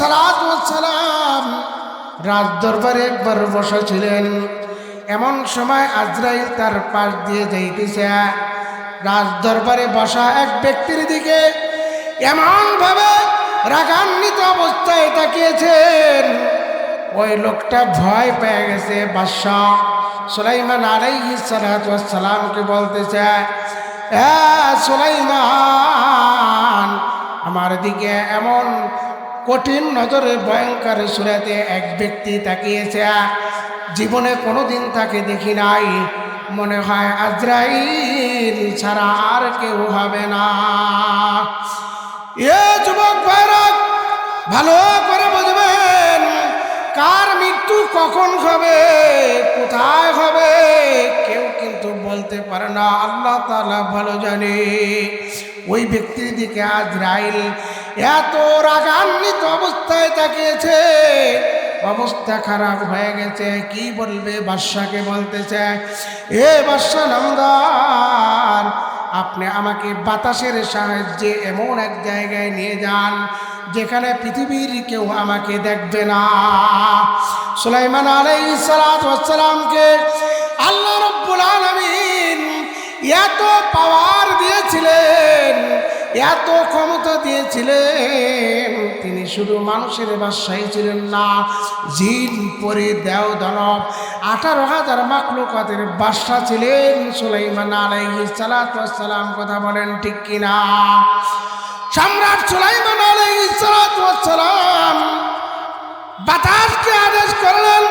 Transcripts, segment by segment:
সালাম। রাজ দরবারে একবার বসা ছিলেন এমন সময় আজরাইল তার পাশ দিয়ে যাইতেছে। রাজ দরবারে বসা এক ব্যক্তির দিকে এমনভাবে রাগান্বিত অবস্থায় তাকিয়েছেন। ওই লোকটা ভয় পেয়ে গেছে, বাদশাহ। সুলাইমান আলাইহি সালামকে বলতেছে হ্যাঁ সুলাইমান, আমার দিকে এমন কঠিন নজরে ভয়ঙ্কর সুরাতে এক ব্যক্তি তাকিয়েছে। জীবনে কোনো দিন তাকে দেখি নাই। মনে হয় আজরাইল ছাড়া আর কেউ হবে না। এ যুবক ভালো করে বুঝবেন, কার মৃত্যু কখন হবে, কোথায় হবে, কেউ কিন্তু বলতে পারে না। আল্লাহ তালা ভালো জানে। ওই ব্যক্তির দিকে আজ রাইল এত রাগান্বিত অবস্থায় তাকিয়েছে। অবস্থা খারাপ হয়ে গেছে। কি বলবে বাদশাকে বলতেছে, এ বাদশা নামদার, আপনি আমাকে বাতাসের সাহায্যে এমন এক জায়গায় নিয়ে যান যেখানে পৃথিবীর কেউ আমাকে দেখবে না। সুলাইমান আলাই সালামকে আল্লাহ রব্বুল আলমিন এত দিয়েছিলেন এত ক্ষমতা দিয়েছিলেন, তিনি শুধু মানুষের বাসায় ছিলেন না, জিন, পরে, দেও, দানব, আঠারো হাজার মাকলুকাতের বাসা ছিলেন সুলাইমান আলাইহি সালাম কথা বলেন ঠিক কিনা? সম্রাট সুলাইমান আলাইহি সালাম বাতাসকে আদেশ করলেন,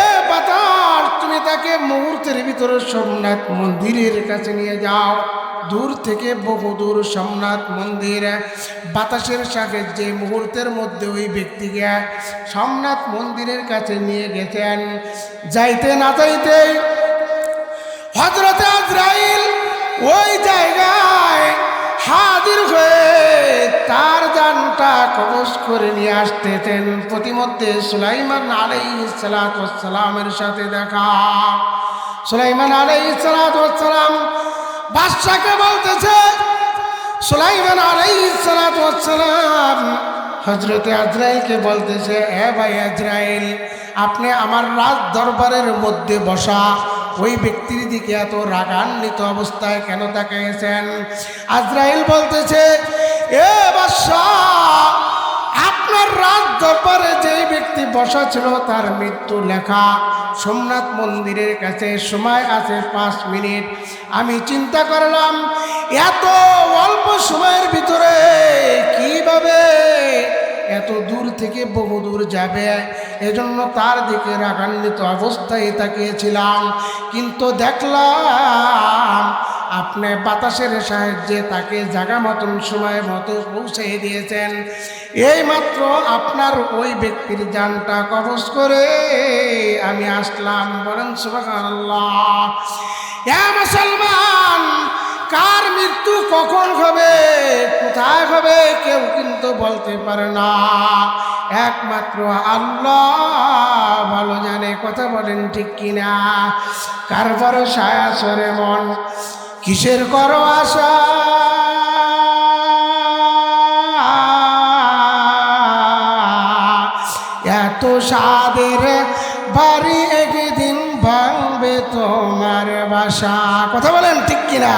এ বাতাস তুমি তাকে মুহূর্তের ভিতরে সোমনাথ মন্দিরের কাছে নিয়ে যাও। দূর থেকে বহু দূর সোমনাথ মন্দির, বাতাসের সাহায্যে মুহূর্তের মধ্যে ওই ব্যক্তিকে সোমনাথ মন্দিরের কাছে নিয়ে গেছেন। যাইতে না যাইতে হজরতে আজরাইল ওই জায়গায় হাজির হয়ে জানটা কবজ করে নিয়ে আসতেছেন প্রতিমধ্যে সুলাইমান আলাই সালামের সাথে দেখা। সুলাইমান আলাই সালাম বাদশাকে বলতেছে, সুলাইমান আলাই সালাম হজরতে আজরাইলকে বলতেছে, এ ভাই আজরাইল, আপনি আমার রাজ দরবারের মধ্যে বসা ওই ব্যক্তির দিকে এত রাগান্বিত অবস্থায় কেন তাকিয়েছেন আজরাইল বলতেছে, এ বাদশাহ আপনার রাজ দরবারে যেই ব্যক্তি বসা ছিল তার মৃত্যু লেখা। সোমনাথ মন্দিরের কাছে সময় আছে পাঁচ মিনিট। আমি চিন্তা করলাম, এত অল্প সময়ের ভিতরে দূর থেকে বহু দূর যাবে। এজন্য তার দিকে রাগান্বিত অবস্থায় তাকিয়েছিলাম। কিন্তু দেখলাম, আপনি বাতাসের সাহায্যে তাকে জাগা মতন সময় মতো পৌঁছে দিয়েছেন। এই মাত্র আপনার ওই ব্যক্তির যানটা কবজ করে আমি আসলাম। কার মৃত্যু কখন হবে? কোথায় হবে? কেউ কিন্তু বলতে পারে না। একমাত্র আল্লাহ ভালো জানে কথা বলেন ঠিক কিনা। কার ভরসায় আসরে মন? কিসের করো আশা? এত সাদের বাড়ি একদিন ভাঙবে তোমার বাসা। কথা বলেন ঠিক কিনা?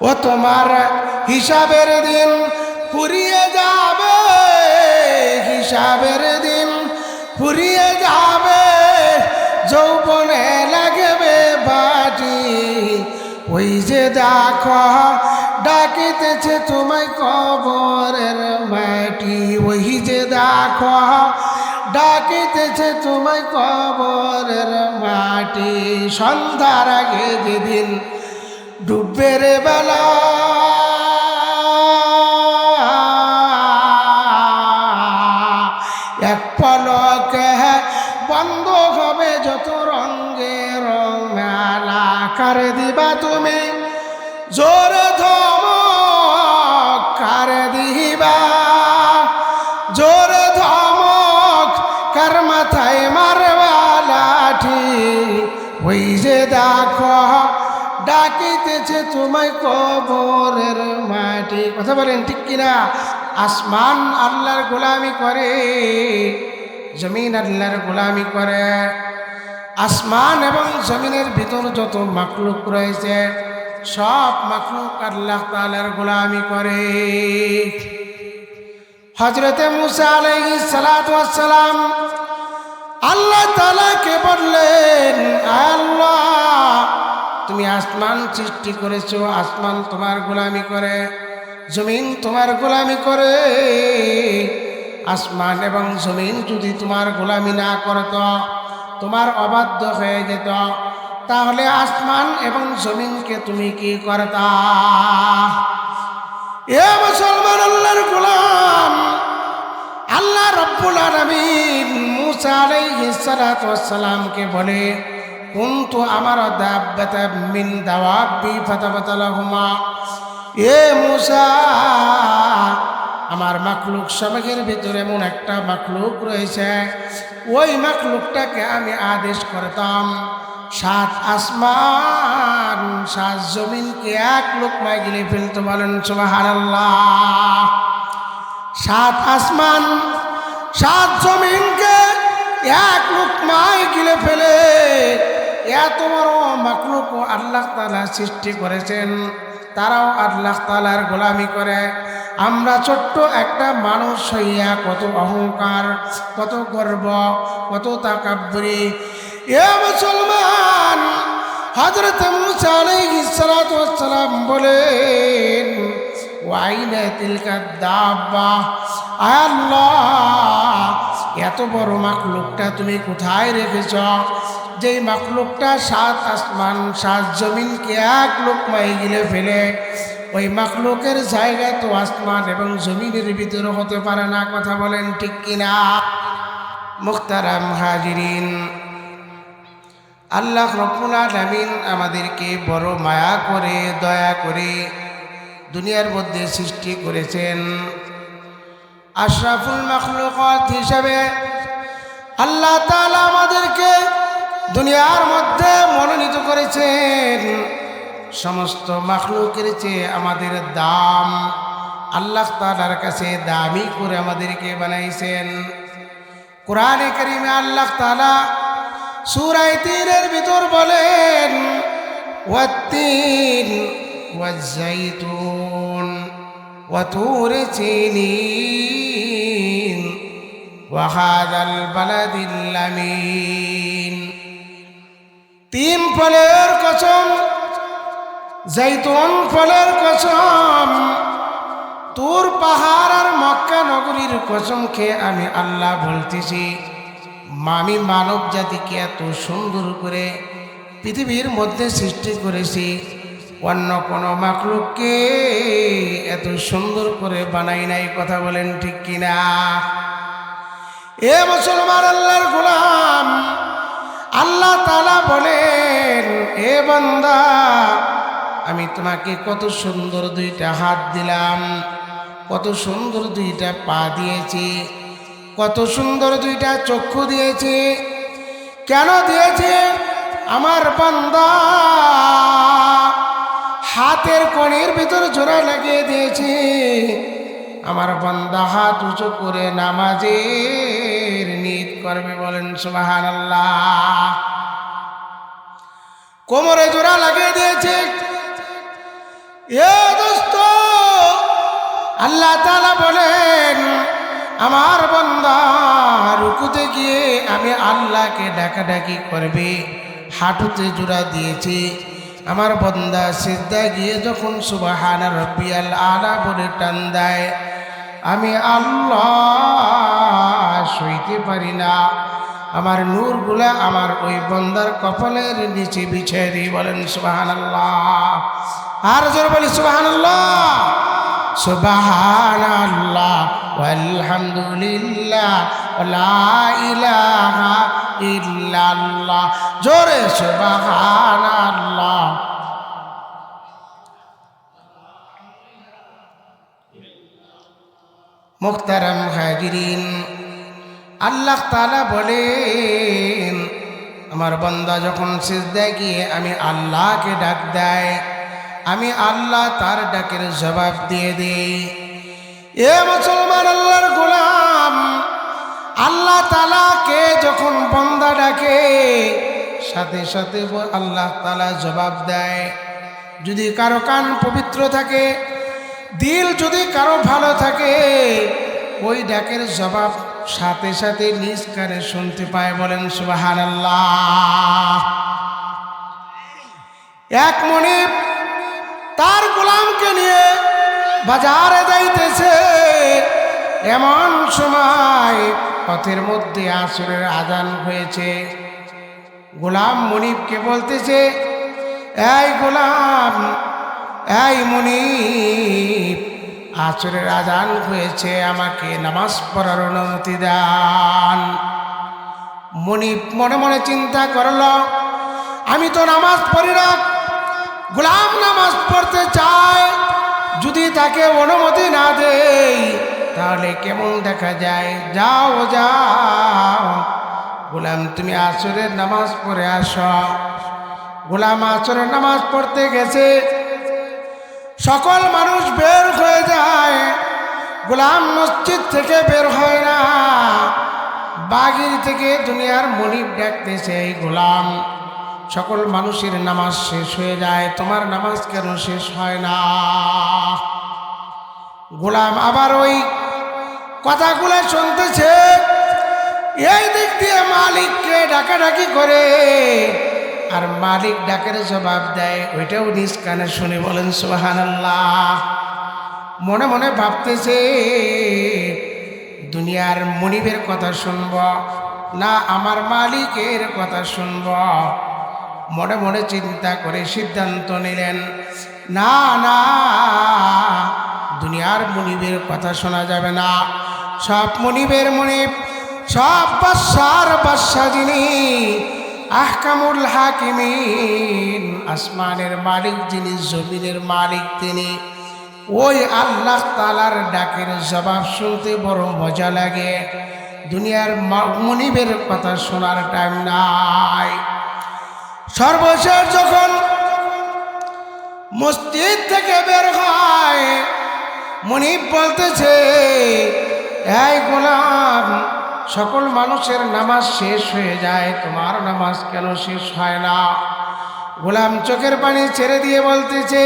ও তোমার হিসাবের দিন ফুরিয়ে যাবে, হিসাবের দিন ফুরিয়ে যাবে, যৌবনে লাগবে বাটি ওই যে দেখো, ডাকিতেছে তোমায় কবরের মাটি। ওই যে দেখো, ডাকিতেছে তোমায় কবরের মাটি। সন্ধ্যার আগে যেদিন ডুববে রে বেলা। ডাকিতেছে তোমায় কবরের মাটি। কথা বলেন ঠিক কিনা? আসমান আল্লাহর গোলামি করে, জমিন আল্লাহর গোলামি করে। আসমান এবং জমিনের ভিতর যত মাকলুক রয়েছে, সব মাকলুক আল্লাহ তালার গোলামি করে। হজরতে মুসা আলাইহি সালাম আল্লাহ তালাকে বললেন, আল্লাহ তুমি আসমান সৃষ্টি করেছ, আসমান তোমার গোলামি করে, জমিন তোমার গোলামি করে। আসমান এবং জমিন যদি তোমার গোলামি না করত, তোমার অবাধ্য হয়ে যেত, তাহলে আসমান এবং জমিনকে তুমি কি করতা? এ মুসলমান আল্লাহর গোলাম, আল্লাহ রব্বুল আলামিন মুসা আলাইহিস সালামকে বলে কুনতু আমার দাব্বাতা মিন দাওয়াবি ফাতাবাতালাহুমা। এ মুসা, আমার মাকলুক সমাজের ভিতরে এমন একটা মাকলুক রয়েছে। ওই মাকলুকটাকে আমি আদেশ করতাম, সাত আসমান, সাত জমিনকে এক লোকমায় গিলে ফেলতে বলেন, সুবহানাল্লাহ। সাত আসমান, সাত জমিনকে এক লোকমায় গিলে ফেলে এত বড় মাকলুক আল্লাহ তালা সৃষ্টি করেছেন। তারাও আল্লাহ তালার গোলামি করে। আমরা ছোট্ট একটা মানুষ হইয়া কত অহংকার, কত গর্ব, কত তাকাব্বরি। এ মুসলমান হজরত মুসা আলাইহিস সালাম বলেন ওয়াইনে তিলকা দাব্বা, আল্লাহ এত বড় মাকলুকটা তুমি কোথায় রেখেছ? যেই মাকলুকটা সাত আসমান, সাত জমিনকে এক লোক লোকমাই গিলে ফেলে, ওই মাকলুকের জায়গা তো আসমান এবং জমিনের ভিতরে হতে পারে না, কথা বলেন ঠিক কিনা? মুখতারাম হাজিরিন। আল্লাহ রব্বুল আলামিন আমাদেরকে বড় মায়া করে, দয়া করে দুনিয়ার মধ্যে সৃষ্টি করেছেন। আশরাফুল মখলুকত হিসেবে আল্লাহ তালা আমাদেরকে দুনিয়ার মধ্যে মনোনীত করেছেন। সমস্ত মখলুকের চেয়ে আমাদের দাম আল্লাহ তালার কাছে দামি করে আমাদেরকে বানাইছেন। কোরআনে করিমে আল্লাহ তালা সুরাই তীরের ভিতর বলেন ওয়াতিন ওয়াজাইতুন ওয়াতুর চিনি وهذا البلد الأمين তিন ফলের কসম জৈতুন ফলের কসম তোর পাহাড় আর মক্কা নগরীর কসম খেয়ে আমি আল্লাহ বলতেছি আমি মানব জাতিকে এত সুন্দর করে পৃথিবীর মধ্যে সৃষ্টি করেছি অন্য কোনো মাকলুককে এত সুন্দর করে বানাই নাই কথা বলেন ঠিক কিনা এ মুসলমান আল্লাহর গোলাম, আল্লাহ তালা বলেন, এ বান্দা, আমি তোমাকে কত সুন্দর দুইটা হাত দিলাম, কত সুন্দর দুইটা পা দিয়েছি, কত সুন্দর দুইটা চক্ষু দিয়েছি। কেন দিয়েছে? আমার বান্দা, হাতের কণের ভিতর জোড়া লাগিয়ে দিয়েছি। আমার বান্দা হাত উঁচু করে নামাজের নিদ করবে বলেন সুবাহান আল্লাহ কোমরে জোড়া লাগিয়ে দিয়েছে। এ দোস্ত, আল্লাহ তালা বলেন, আমার বন্দা রুকুতে গিয়ে আমি আল্লাহকে ডাকাডাকি করবে, হাঁটুতে জোড়া দিয়েছি। আমার বন্দা সিদ্ধা গিয়ে যখন সুবাহান রব্বিয়াল আলা বলে টান দেয়, আমি আল্লাহ সইতে পারি না। আমার নূরগুলা আমার ওই বন্দার কপালের নিচে বিছিয়ে দিই বলেন সুবাহান আল্লাহ আর জোর বলি সুবাহান আল্লাহ সুবাহান আল্লাহ আলহামদুলিল্লাহ জোরে মুখতারাম হাজিরিন, আল্লাহ তালা বলেন, আমার বন্দা যখন সিজদায় গিয়ে আমি আল্লাহকে ডাক দেয়, আমি আল্লাহ তার ডাকের জবাব দিয়ে দেই। এ মুসলমান আল্লাহর গোলাম আল্লাহ তালাকে যখন বন্দা ডাকে, সাথে সাথে আল্লাহ তালা জবাব দেয়। যদি কারও কান পবিত্র থাকে, দিল যদি কারও ভালো থাকে, ওই ডাকের জবাব সাথে সাথে নিজ শুনতে পায় বলেন সুবাহান আল্লাহ এক মনিব তার গোলামকে নিয়ে বাজারে যাইতেছে। এমন সময় পথের মধ্যে আসরের আজান হয়েছে। গোলাম মনিবকে বলতেছে, এই গোলাম, এই মনিব, আসরের আজান হয়েছে, আমাকে নামাজ পড়ার অনুমতি দান। মনিব মনে মনে চিন্তা করল, আমি তো নামাজ পড়ি না। গোলাম নামাজ পড়তে চায়, যদি তাকে অনুমতি না দেই তাহলে কেমন দেখা যায়? যাও যাও। গোলাম, তুমি আসরের নামাজ পড়ে আস। গোলাম আসরের নামাজ পড়তে গেছে। সকল মানুষ বের হয়ে যায়। গোলাম মসজিদ থেকে বের হয় না। বাগির থেকে দুনিয়ার মনিব ডাকতেছে, এই গোলাম, সকল মানুষের নামাজ শেষ হয়ে যায়। তোমার নামাজ কেন শেষ হয় না? গোলাম আবার ওই কথাগুলো শুনতেছে। এই দিক দিয়ে মালিককে ডাকাডাকি করে। আর মালিক ডাকের জবাব দেয়, ওইটাও নিজ কানে শুনে বলেন সুবাহান মনে মনে ভাবতেছে, দুনিয়ার মনিবের কথা শুনব না আমার মালিকের কথা শুনব। মনে মনে চিন্তা করে সিদ্ধান্ত নিলেন, না না। দুনিয়ার মনিবের কথা শোনা যাবে না। সব মনিবের মনিব সব বাদশার বাদশা যিনি, আহকামুল হাকিমিন, আসমানের মালিক যিনি, জমিনের মালিক তিনি, ওই আল্লাহ তালার ডাকের জবাব শুনতে বড় মজা লাগে। দুনিয়ার মনিবের কথা শোনার টাইম নাই। সর্বশেষ যখন মসজিদ থেকে বের হয় মনিব বলতেছে, এই গোলাম, সকল মানুষের নামাজ শেষ হয়ে যায়, তোমার নামাজ কেন শেষ হয় না? গোলাম চোখের পানি ছেড়ে দিয়ে বলতেছে,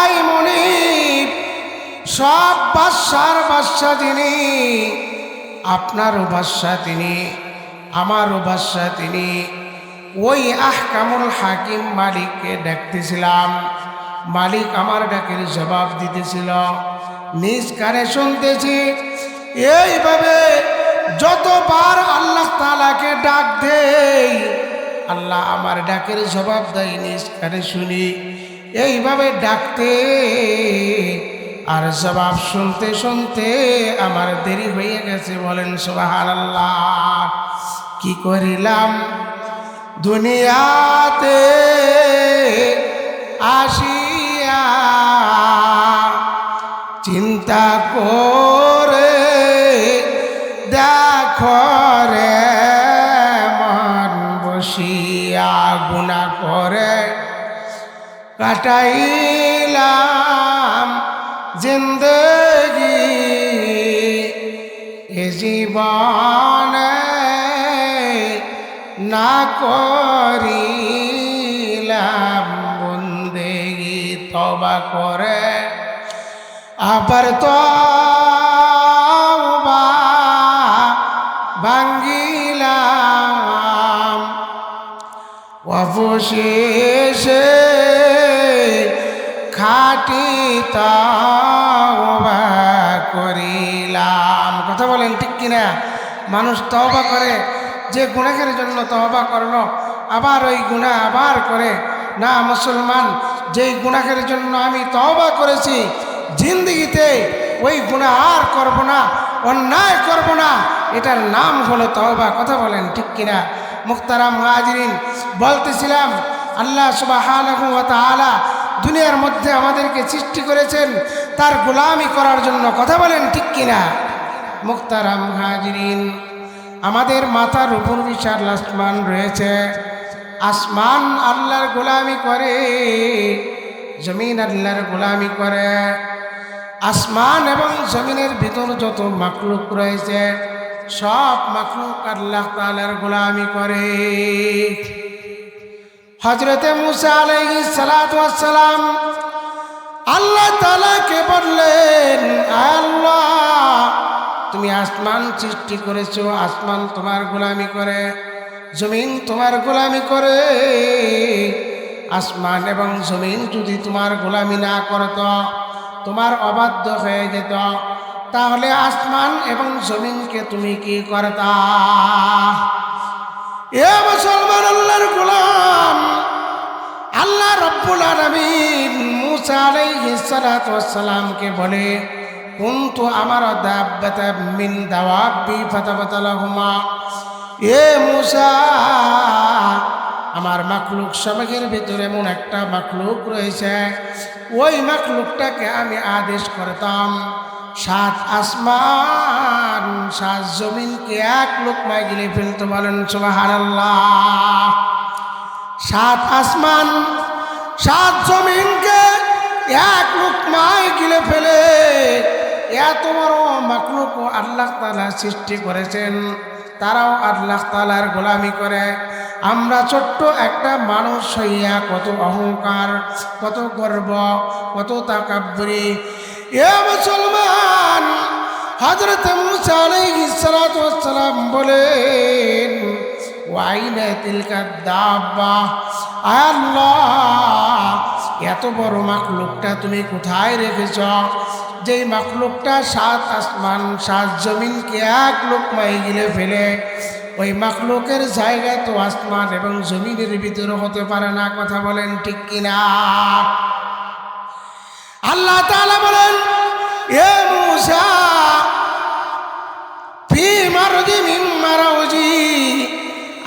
এই মনিব, সব বাদশার বাদশা তিনি, আপনারও বাদশা তিনি, আমারও বাদশা তিনি। ওই আহকামুল হাকিম মালিককে ডাকতেছিলাম মালিক আমার ডাকের জবাব দিতেছিল। নিজ কানে শুনতেছি, এইভাবে যতবার আল্লাহ তালাকে ডাক দেই, আল্লাহ আমার ডাকের জবাব দেয় নিজ কানে শুনি। এইভাবে ডাকতে আর জবাব শুনতে শুনতে আমার দেরি হয়ে গেছে, বলেন সোবাহান আল্লাহ কি করিলাম? দুনিয়াতে আসিয়া চিন্তা করে দেখো রে মন বসিয়া গুণা করে কাটাইলাম জিন্দগি। এ জীবনে না করিলাম তবা করে। আবার তো ভাঙ্গিলাম। অবশেষে খাটি তওবা করিলাম। কথা বলেন ঠিক কিনা? মানুষ তওবা করে, যে গুণাখের জন্য তওবা করল, আবার ওই গুণা আবার করে না, মুসলমান, যেই গুণাখের জন্য আমি তওবা করেছি, জিন্দগিতে ওই গুণা আর করব না, অন্যায় করব না, এটার নাম হলো তওবা, কথা বলেন ঠিক কিনা? মুক্তারাম হাজরিন বলতেছিলাম, আল্লাহ তাআলা দুনিয়ার মধ্যে আমাদেরকে সৃষ্টি করেছেন, তার গোলামি করার জন্য, কথা বলেন ঠিক কিনা? মুক্তারাম হাজরিন আমাদের মাথার উপর বিশাল আসমান রয়েছে। আসমান আল্লাহর গোলামি করে, জমিন আল্লাহর গোলামি করে। আসমান এবং জমিনের ভিতর যত মাকলুক রয়েছে, সব মাকলুক আল্লাহ তালার গোলামি করে। হজরতে মুসা আলাইহি সালাম আল্লাহ তালাকে বললেন আল্লাহ, তুমি আসমান সৃষ্টি করেছ, আসমান তোমার গোলামি করে। জমিন তোমার গোলামি করে। আসমান এবং জমিন যদি তোমার গোলামি না করত, তোমার অবাধ্য হয়ে যেত, তাহলে আসমান এবং জমিনকে তুমি কি করতা? এ মুসলমান আল্লাহর গোলাম, আল্লাহ রব্বুল আলামিন মুসা আলাইহিস সালামকে বলে, কুনতু আমার দাব্বাতা মিন দাওয়াবি ফাতাবাতালাহুমা। এ মুসা, আমার মাকলুক সমাজের ভিতরে এমন একটা মাকলুক রয়েছে। ওই মাকলুকটাকে আমি আদেশ করতাম, সাত আসমান, সাত জমিনকে এক লোকমায় গিলে ফেলতে বলেন, সুবহানাল্লাহ। সাত আসমান, সাত জমিনকে এক লোকমায় গিলে ফেলে। এত বড় মাকলুক আল্লাহ তালা সৃষ্টি করেছেন। তারাও আল্লাহ তালার গোলামি করে। আমরা ছোট্ট একটা মানুষ হইয়া কত অহংকার, কত গর্ব, কত তাকাব্বরি। এ মুসলমান হজরত মুসা আলাইহিস সালাম বলেন, ওয়াইনে তিলকা দাব্বা, আল্লাহ এত বড় মাকলুকটা তুমি কোথায় রেখেছ? যেই মাকলুকটা সাত আসমান, সাত জমিনকে এক লোকমাই গিলে ফেলে, ওই মাকলুকের জায়গায় তো আসমান এবং জমিনের ভিতরে হতে পারে না, কথা বলেন ঠিক কিনা? আল্লাহ তাআলা বলেন, এ মুসা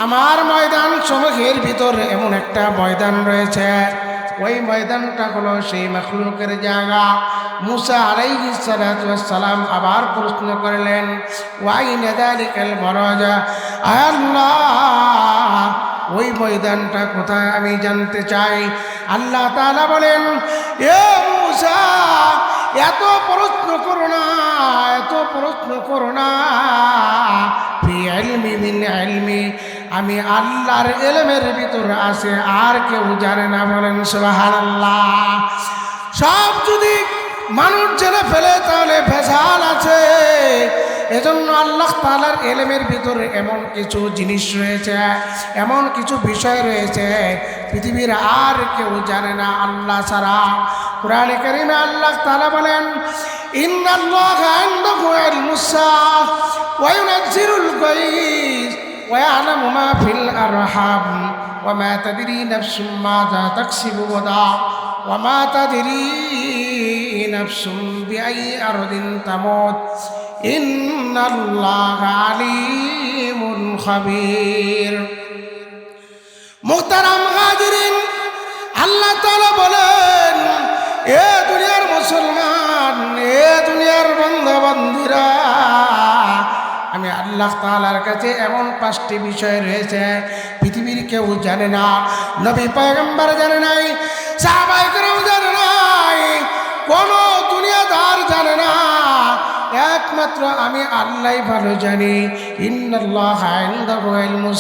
আমার ময়দান সমূহের ভিতর এমন একটা ময়দান রয়েছে। ওই ময়দানটা হলো সেই মখলুকের জায়গা। মুসা আলাইহি সালাম আবার প্রশ্ন করলেন, ওয়াই নেদালিকাল মরজা? আল্লাহ, ওই ময়দানটা কোথায় আমি জানতে চাই। আল্লাহ তাআলা বলেন, এ মুসা, এত প্রশ্ন করো না, এত প্রশ্ন করো না আমি আল্লাহর এলেমের ভিতরে আছে, আর কেউ জানে না, বলেন সুবহানাল্লাহ। সব যদি মানুষ জেনে ফেলে, তাহলে ভেজাল আছে। এজন্য আল্লাহ তালার এলেমের ভিতরে এমন কিছু জিনিস রয়েছে, এমন কিছু বিষয় রয়েছে, পৃথিবীর আর কেউ জানে না আল্লাহ ছাড়া। কোরআনে কারিমে আল্লাহ তালা বলেন, ইন্নাল্লাহ ইনদাহু ইলমুস সাআহ ওয়া ইউনাজ্জিলুল গায়স ওয়া ইয়ালামু মা ফিল আরহাম ওয়া মা তাদরি নাফসুম মাযা তাকসিবু গাদা ওয়া মা তাদরি নাফসুম বিআই আরদিন তামুত ইন্নাল্লাহ আলিমুন খাবীর মুহতারাম হাজিরিন আল্লাহ তাআলা বলেন, এ দুনিয়ার মুসলমান, এ দুনিয়ার বন্ধুবান্ধীরা আমি আল্লাহ তাআলার কাছে এমন পাঁচটি বিষয় রয়েছে। পৃথিবীর কেউ জানে না, নবী পয়গম্বর জানে নাই সাহাবাইকরাও জানে নাই, কোনো দুনিয়াদার জানে না। একমাত্র আমি আল্লাহ ভালো জানি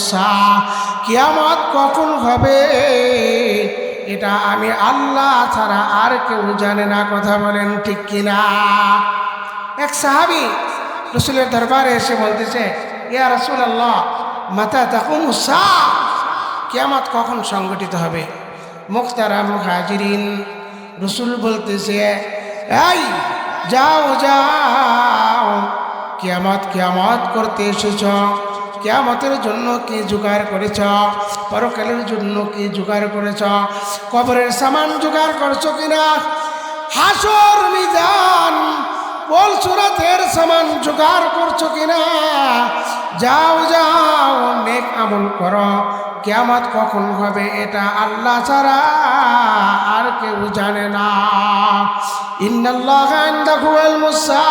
সাআহ কিয়ামত কখন হবে? এটা আমি আল্লাহ ছাড়া আর কেউ জানে না, কথা বলেন ঠিক কিনা? এক সাহাবি রসুলের দরবারে এসে বলতেছে, ইয়া রসুল আল্লাহ মাতা তখন উৎসাহ কিয়ামত কখন সংগঠিত হবে? মুখতারাম হাজিরিন। রসুল বলতেছে, এই, যাও যাও। কিয়ামত কিয়ামত করতে এসেছ। কিয়ামতের জন্য কি জোগাড় করেছ? পরকালের জন্য কি জোগাড় করেছ? কবরের সামান জোগাড় করছ কিনা? হাসর মিজান বল সুরাতের সামান জোগাড় করছ কিনা? যাও যাও, নেক আমল করো। কেয়ামত কখন হবে এটা আল্লাহ ছাড়া আর কেউ জানে না। ইন্নাল্লাহ ইনদাহু আল-মুসা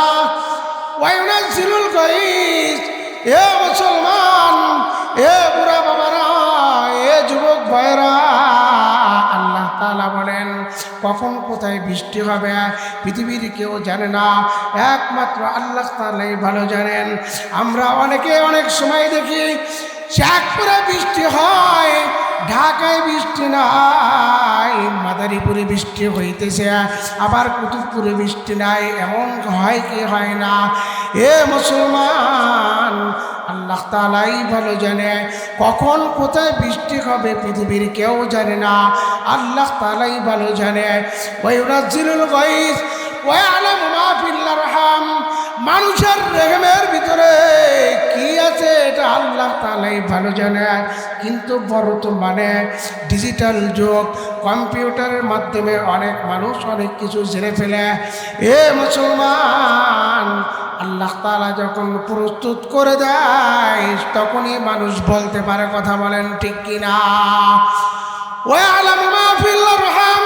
ওয়াইনাল ইউনাজ্জিলুল গায়স এ কখন কোথায় বৃষ্টি হবে, পৃথিবীর কেউ জানে না। একমাত্র আল্লাহ তালাই ভালো জানেন। আমরা অনেকে অনেক সময় দেখি, শেখপুরে বৃষ্টি হয় ঢাকায় বৃষ্টি নাই, মাদারীপুরে বৃষ্টি হইতেছে, আবার কুতুবপুরে বৃষ্টি নাই, এমন হয় কি হয় না? এ মুসলমান, আল্লাহ তালাই ভালো জানে, কখন কোথায় বৃষ্টি হবে পৃথিবীর কেউ জানে না। আল্লাহ তালাই ভালো জানে মানুষের রেগমের ভিতরে আছে, এটা আল্লাহ তালাই ভালো জানে। কিন্তু বর্তমানে ডিজিটাল যুগ, কম্পিউটারের মাধ্যমে অনেক মানুষ অনেক কিছু জেনে ফেলে। এ মুসলমান, আল্লাহ তালা যখন প্রস্তুত করে দেয়, তখনই মানুষ বলতে পারে কথা বলেন ঠিক কিনা। ওয়া আলাম মা ফিল আরহাম,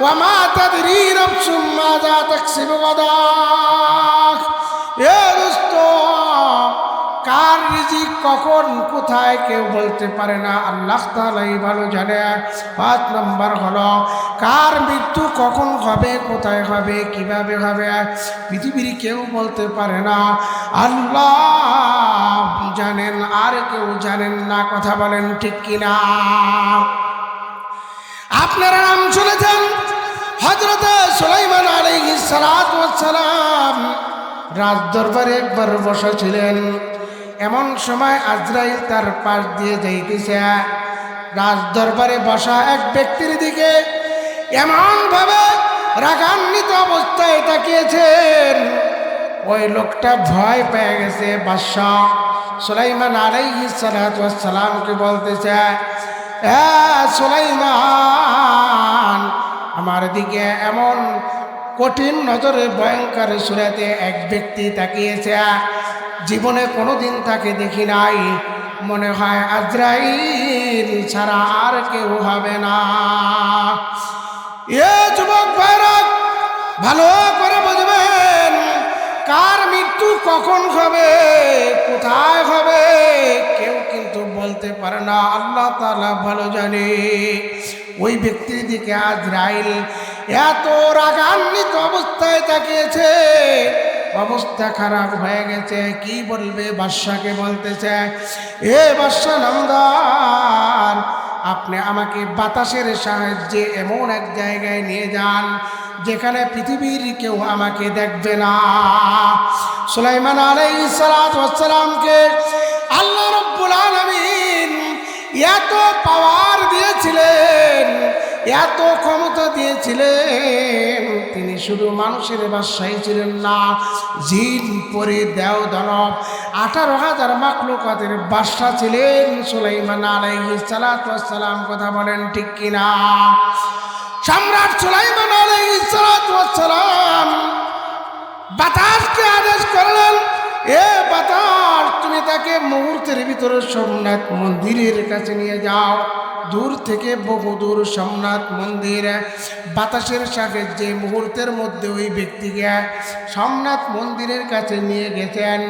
ওয়া মা তাদরি নাফসুম মাযা তাকসিবু গাদা এ দোস্ত কার রিজিক কখন, কোথায় কেউ বলতে পারে না। আল্লাহ তালাই ভালো জানে। পাঁচ নম্বর হলো, কার মৃত্যু কখন হবে, কোথায় হবে, কীভাবে হবে, পৃথিবীর কেউ বলতে পারে না। আল্লাহ জানেন, আর কেউ জানেন না, কথা বলেন ঠিক কিনা। আপনারা নাম শুনেছেন হজরত সুলাইমান ওয়াস সালাম। রাজ দরবারে একবার বসা ছিলেন এমন সময় আজরাইল তার পাশ দিয়ে যাইতেছে। রাজ দরবারে বসা এক ব্যক্তির দিকে এমনভাবে রাগান্বিত অবস্থায় তাকিয়েছেন। ওই লোকটা ভয় পেয়ে গেছে, বাদশাহ সুলাইমান আলাইহিস সালাতু ওয়াস সালামকে বলতেছে, এ সুলাইমান, আমার দিকে এমন কঠিন নজরে ভয়ঙ্কর সুরাতে এক ব্যক্তি তাকিয়েছে। জীবনে কোনোদিন তাকে দেখি নাই। মনে হয় আজরাইল ছাড়া আর কেউ হবে না। এ যুবক ভাইরাক ভালো করে বুঝবেন, কার মৃত্যু কখন হবে, কোথায় হবে, কেউ কিন্তু বলতে পারে না। আল্লাহ তালা ভালো জানে। ওই ব্যক্তির দিকে আজরাইল এত রাগান্বিত অবস্থায় তাকিয়েছে। অবস্থা খারাপ হয়ে গেছে। কি বলবে বাদশাকে বলতেছে, এ বাদশা নামদার আপনি আমাকে বাতাসের সাহায্যে এমন এক জায়গায় নিয়ে যান যেখানে পৃথিবীর কেউ আমাকে দেখবে না। সুলাইমান আলাই সালামকে আল্লাহ রব্বুল আলমিন এত ক্ষমতা দিয়েছিলেন, তিনি শুধু মানুষের বাসায় ছিলেন না, জিন, পরে দেও, দানব, আঠারো হাজার মাকলুকাতের বাসা ছিলেন সুলাইমান আলাইহি সালাম, কথা বলেন ঠিক কিনা? সম্রাট সুলাইমান আলাইহি সালাম বাতাসকে আদেশ করলেন, এ বাতাস তাকে মুহূর্তের ভিতরে সোমনাথ মন্দিরের কাছে নিয়ে যাও। দূর থেকে বহু দূর সোমনাথ মন্দির, বাতাসের সাথে যে মুহূর্তের মধ্যে ওই ব্যক্তিকে সোমনাথ মন্দিরের কাছে নিয়ে গেছেন।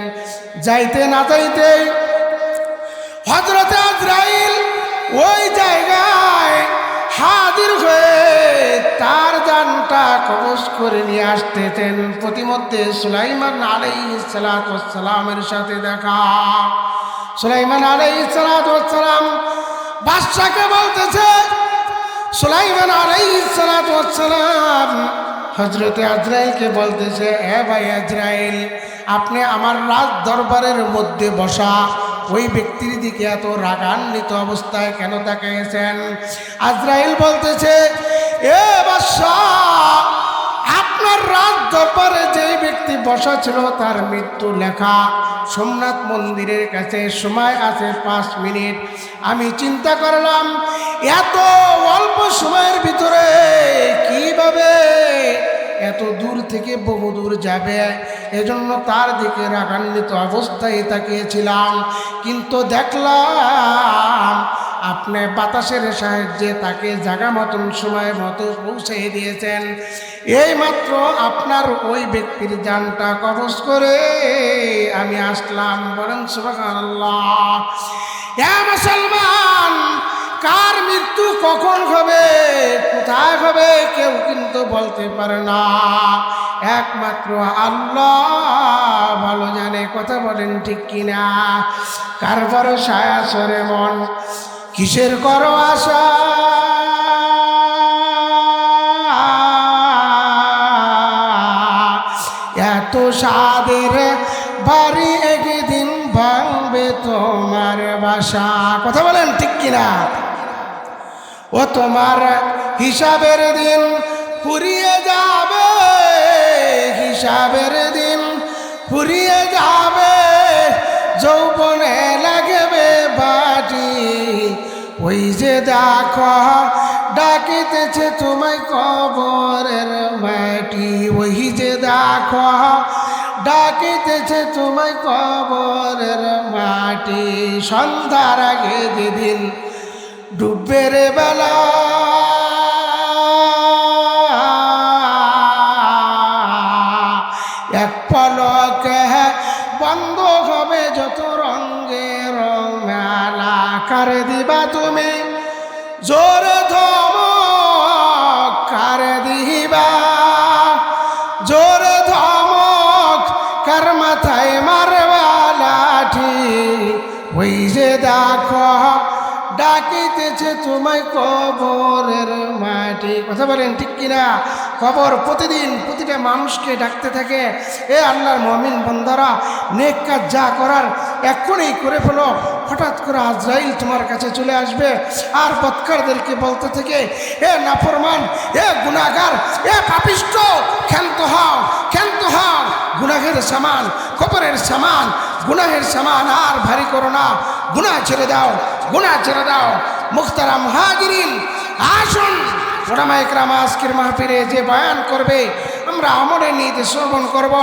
যাইতে না যাইতে হজরত ওই কবজ করে নিয়ে আসতেছেন প্রতিমধ্যে সুলাইমান আলাই সালামের সাথে দেখা। সুলাইমান আলাই সালাম বাদশাকে বলতেছে, সুলাইমান আলাই সালাম হজরতে আজরাইলকে বলতেছে, এ ভাই আজরাইল, আপনি আমার রাজ দরবারের মধ্যে বসা। ওই ব্যক্তির দিকে এত রাগান্বিত অবস্থায় কেন তাকিয়েছেন আজরাইল বলতেছে, এ আপনার রাজ দরবারে যেই ব্যক্তি বসা ছিল তার মৃত্যু লেখা। সোমনাথ মন্দিরের কাছে সময় আছে পাঁচ মিনিট। আমি চিন্তা করলাম, এত অল্প সময়ের ভিতরে কীভাবে এত দূর থেকে বহু দূর যাবে। এজন্য তার দিকে রাগান্বিত অবস্থায় তাকিয়েছিলাম। কিন্তু দেখলাম, আপনি বাতাসের সাহায্যে তাকে জাগা মতন সময় মতো পৌঁছে দিয়েছেন। এই মাত্র আপনার ওই ব্যক্তির যানটা কবজ করে আমি আসলাম, বলেন সুবাহ মুসলমান! কার মৃত্যু কখন হবে? কোথায় হবে? কেউ কিন্তু বলতে পারে না। একমাত্র আল্লাহ ভালো জানে, কথা বলেন ঠিক কিনা? কার ভরসায় আসরে মন? কিসের করো আশা? এত সাদের বাড়ি একদিন ভাঙবে তোমার বাসা। কথা বলেন ঠিক কিনা? ও তোমার হিসাবের দিন ফুরিয়ে যাবে, হিসাবের দিন ফুরিয়ে যাবে। যৌবনে লাগবে বাটি ওই যে দেখো ডাকিতেছে তোমায় কবরের মাটি, ওই যে দেখো ডাকিতেছে তোমায় কবরের মাটি। সন্ধ্যার আগে যেদিন ডুববে রে বেলা তোমায় কবরের মাটি। কথা বলেন ঠিক কিনা? কবর প্রতিদিন প্রতিটা মানুষকে ডাকতে থাকে। এ আল্লাহর মমিন বন্ধারা নেক কাজ যা করার এক্ষুনি করে ফেলো। হঠাৎ করে আজরাইল তোমার কাছে চলে আসবে। আর বৎকারদেরকে বলতে থেকে, এ নাফরমান, এ গুণাগার এ পাপিষ্ট, ক্ষান্ত হও ক্ষান্ত হও। গুনাহের সামান কবরের সামান গুনাহের সামান আর ভারী করো না। গুনাহ ছেড়ে দাও, গুনাহ ছেড়ে দাও। মুখতারাম হাজিরিন আসুন। আজকের মাহফিলে যে বয়ান করবে, আমরা আমলে নিয়ে শ্রবণ করব।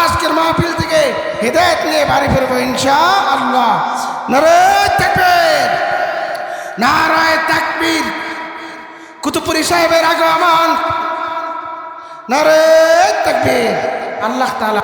আজকের মাহফিল থেকে হৃদায়ত নিয়ে বাড়ি ফিরবো ইনশা আল্লাহ নরে তাকবীর, নারায় তাকবীর। কুতুবপুরি সাহেবের আগমন। নরে তাকবীর। আল্লাহ তাআলা